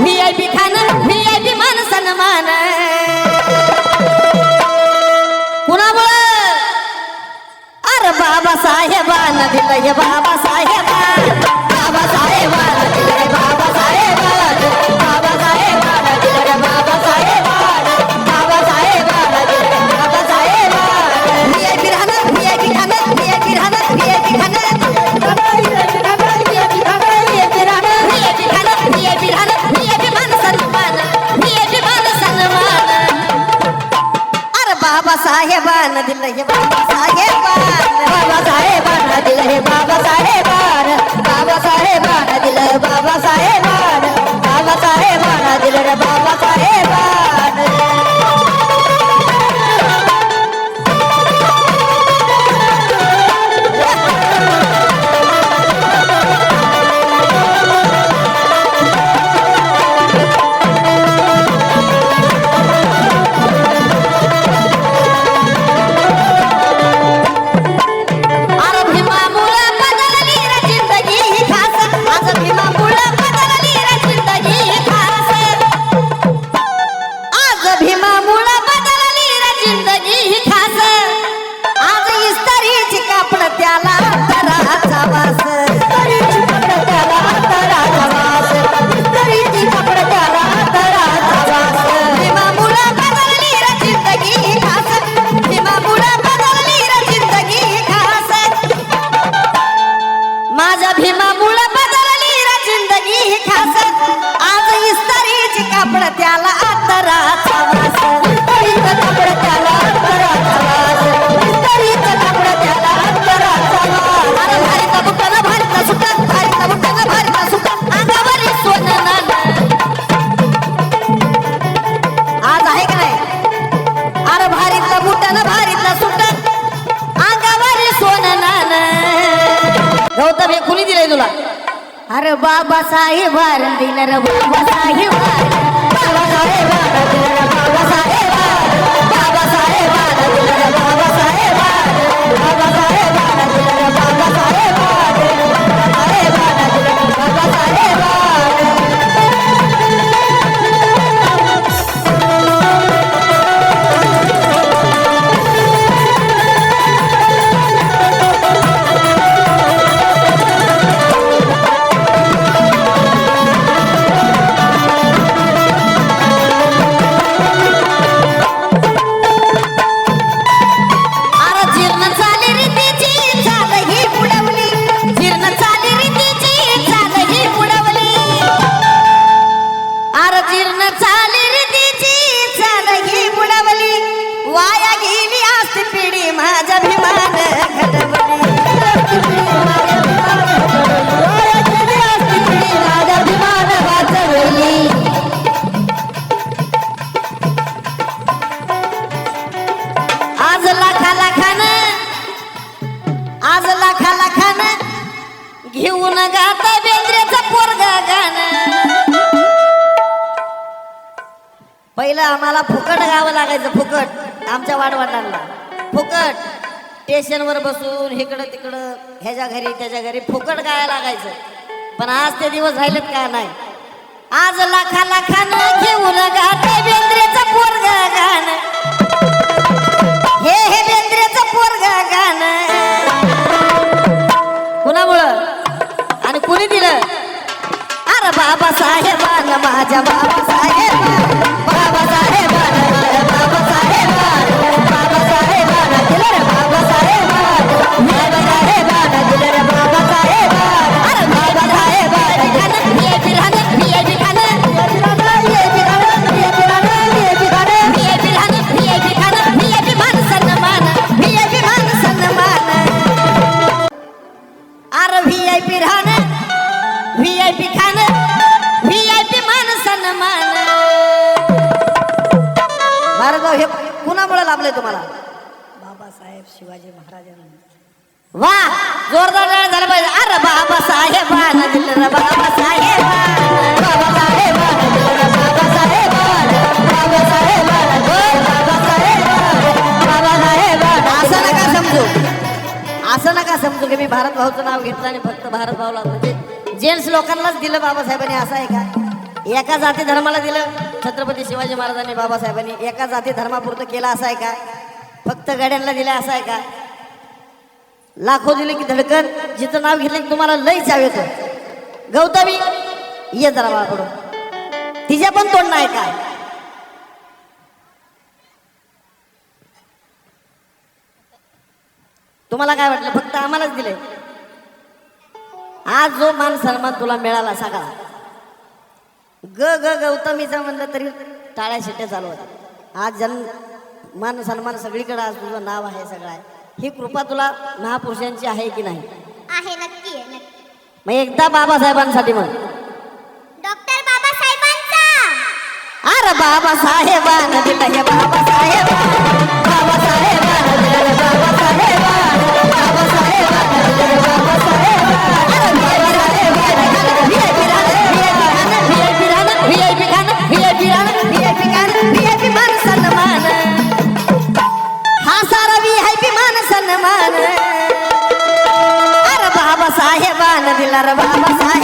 V I P खाणं V I P मान सन्मान. कुणामुळे? अरे बाबासाहेबान दिलं हे बाबासाहेबा बाबा बाबासाहेबान दिलं हे बाबासाहेबान बाबासाहेबान दिलं हे बाबासाहेब सांगितलंय तुला अरे बाबा साहेब दिलं बाबा साहेब पहिलं आम्हाला फुकट गावं लागायचं फुकट. आमच्या वाडवडांना फुकट. स्टेशनवर बसून इकडं तिकडं ह्याच्या घरी त्याच्या घरी फुकट गाया लागायचं. पण आज ते दिवस झालेत का नाही? आज लाखा लाखानं घेऊन गाते बेंद्रेचं पोरग गाणं. हे हे बेंद्रेचं पोरग गाणं. कुणामुळं? आणि कुणी दिलं? अरे बाबासाहेबान माझ्या बाबा लाभले तुम्हाला. बाबासाहेब शिवाजी महाराजांना. वा जोरदार झाला पाहिजे. अरे बाबासाहेबांना दिलं रे बाबासाहेबांना बाबासाहेबांना दिलं रे बाबासाहेबांना बाबासाहेबांना असं नका समजू. असं नका समजू की मी भारत भाऊचं नाव घेतलं आणि फक्त भारत भाऊला म्हणजे जेंट्स लोकांनाच दिलं बाबासाहेबांनी असं आहे का? एका जाती धर्माला दिलं. छत्रपती शिवाजी महाराजांनी बाबासाहेबांनी एका जाती धर्मापुरतं केलं असं आहे का? फक्त गड्यांना दिलं असं आहे का? लाखो दिले की धडकन जिथं नाव घेतलं की तुम्हाला लई चाव येतं. गौतमी ये जरा बाळाकडून. तिच्या पण तोंड नाही काय तुम्हाला काय वाटलं? फक्त आम्हालाच दिले आज जो मान सन्मान तुला मिळाला सगळा ग ग गौतमीचा म्हणलं तरी टाळ्या शिट्ट्या चालू होत्या. आज जन मान सन्मान सगळीकडे आज तुझं नाव आहे सगळं. आहे ही कृपा तुला महापुरुषांची आहे की नाही? आहे नक्की आहे नक्की. मग एकदा बाबासाहेबांसाठी म्हण. डॉक्टर बाबासाहेबांचा. अरे बाबासाहेबान दिलं हे बाबासाहेबान बाबासाहेबान सन्मान अरे बाबासाहेबान दिला रे बाबासाहेबान